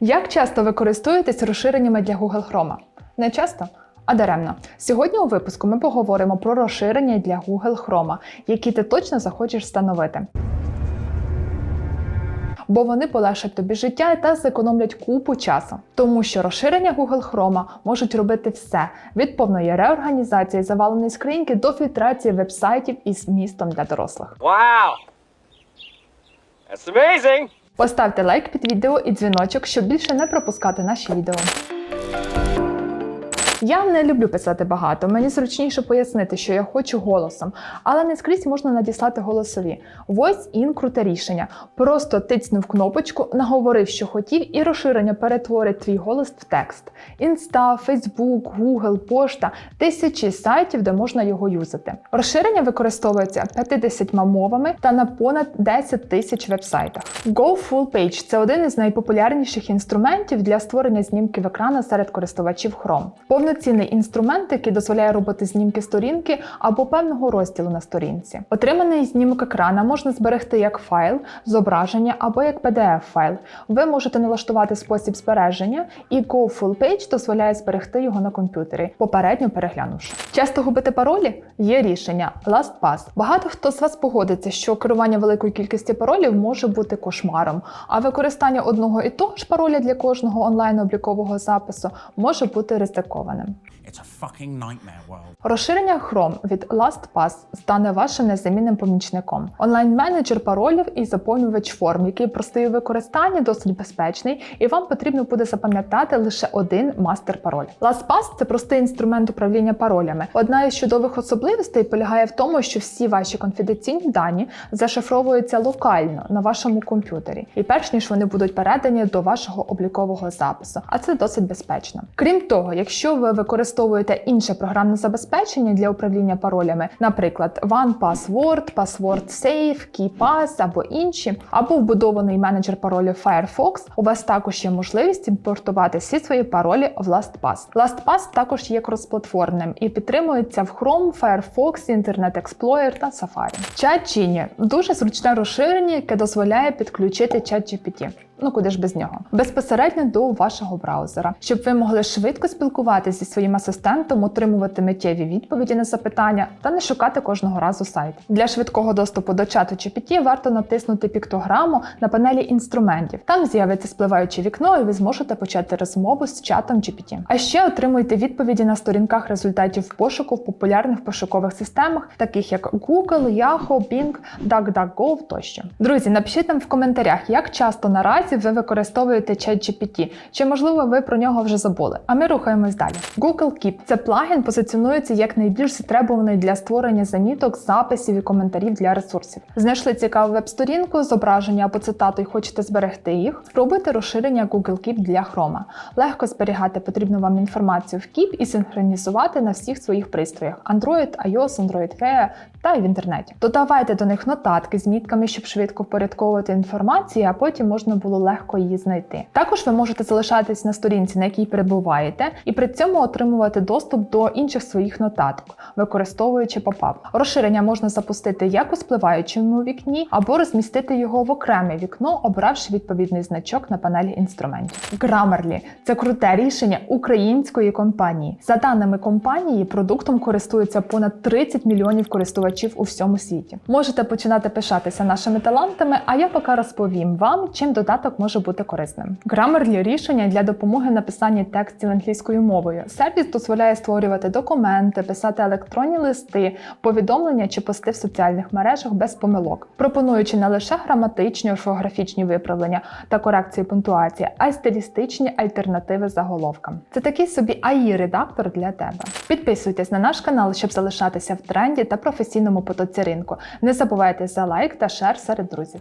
Як часто ви користуєтесь розширеннями для Google Chrome? Не часто? А даремно. Сьогодні у випуску ми поговоримо про розширення для Google Chrome, які ти точно захочеш встановити. Бо вони полегшать тобі життя та зекономлять купу часу. Тому що розширення Google Chrome можуть робити все від повної реорганізації заваленої скриньки до фільтрації вебсайтів із містом для дорослих. Wow! That's amazing! Поставте лайк під відео і дзвіночок, щоб більше не пропускати наші відео. Я не люблю писати багато, мені зручніше пояснити, що я хочу голосом, але не скрізь можна надіслати голосові. Voice-in – круте рішення. Просто тицнув кнопочку, наговорив, що хотів, і розширення перетворить твій голос в текст. Інста, Фейсбук, Google, пошта тисячі сайтів, де можна його юзати. Розширення використовується 50 мовами та на понад 10 тисяч вебсайтах. Go Full Page – це один із найпопулярніших інструментів для створення знімків екрану серед користувачів Chrome. Повноцінний інструмент, який дозволяє робити знімки сторінки або певного розділу на сторінці. Отриманий знімок екрана можна зберегти як файл, зображення або як PDF-файл. Ви можете налаштувати спосіб збереження, і Go Full Page дозволяє зберегти його на комп'ютері, попередньо переглянувши. Часто губити паролі? Є рішення LastPass. Багато хто з вас погодиться, що керування великою кількістю паролів може бути кошмаром, а використання одного і того ж пароля для кожного онлайн-облікового запису може бути ризикованим. World. Розширення Chrome від LastPass стане вашим незамінним помічником. Онлайн-менеджер паролів і заповнювач форм, який простий у використанні, досить безпечний, і вам потрібно буде запам'ятати лише один мастер-пароль. LastPass – це простий інструмент управління паролями. Одна із чудових особливостей полягає в тому, що всі ваші конфіденційні дані зашифровуються локально на вашому комп'ютері, і перш ніж вони будуть передані до вашого облікового запису, а це досить безпечно. Крім того, якщо ви використовуєте інше програмне забезпечення для управління паролями, наприклад, OnePassword, Password Safe, KeyPass або інші, або вбудований менеджер паролів Firefox, у вас також є можливість імпортувати всі свої паролі в LastPass. LastPass також є кросплатформним і підтримується в Chrome, Firefox, Internet Explorer та Safari. ChatGenie – дуже зручне розширення, яке дозволяє підключити ChatGPT. Ну куди ж без нього? Безпосередньо до вашого браузера, щоб ви могли швидко спілкуватися зі своїм асистентом, отримувати миттєві відповіді на запитання та не шукати кожного разу сайт. Для швидкого доступу до чату GPT варто натиснути піктограму на панелі інструментів. Там з'явиться спливаюче вікно, і ви зможете почати розмову з чатом GPT. А ще отримуйте відповіді на сторінках результатів пошуку в популярних пошукових системах, таких як Google, Yahoo, Bing, DuckDuckGo тощо. Друзі, напишіть нам в коментарях, як часто наразі ви використовуєте ChatGPT, чи можливо ви про нього вже забули. А ми рухаємось далі. Google Keep – це плагін позиціонується як найбільш затребуваний для створення заміток, записів і коментарів для ресурсів. Знайшли цікаву веб-сторінку, зображення або цитату і хочете зберегти їх. Спробуйте розширення Google Keep для Chrome. Легко зберігати потрібну вам інформацію в Keep і синхронізувати на всіх своїх пристроях Android, iOS, Android Wear та й в інтернеті. Додавайте до них нотатки з мітками, щоб швидко впорядковувати інформацію, а потім можна було легко її знайти. Також ви можете залишатись на сторінці, на якій перебуваєте, і при цьому отримувати доступ до інших своїх нотаток, використовуючи попап. Розширення можна запустити як у спливаючому вікні, або розмістити його в окреме вікно, обравши відповідний значок на панелі інструментів. Grammarly – це круте рішення української компанії. За даними компанії, продуктом користується понад 30 мільйонів користувачів у всьому світі. Можете починати пишатися нашими талантами, а я поки розповім вам, чим додаток може бути корисним. Grammarly – рішення для допомоги написанні текстів англійською мовою. Сервіс дозволяє створювати документи, писати електронні листи, повідомлення чи пости в соціальних мережах без помилок, пропонуючи не лише граматичні, орфографічні виправлення та корекції пунктуації, а й стилістичні альтернативи заголовкам. Це такий собі AI-редактор для тебе. Підписуйтесь на наш канал, щоб залишатися в тренді та професійному потоці ринку. Не забувайте за лайк та шер серед друзів.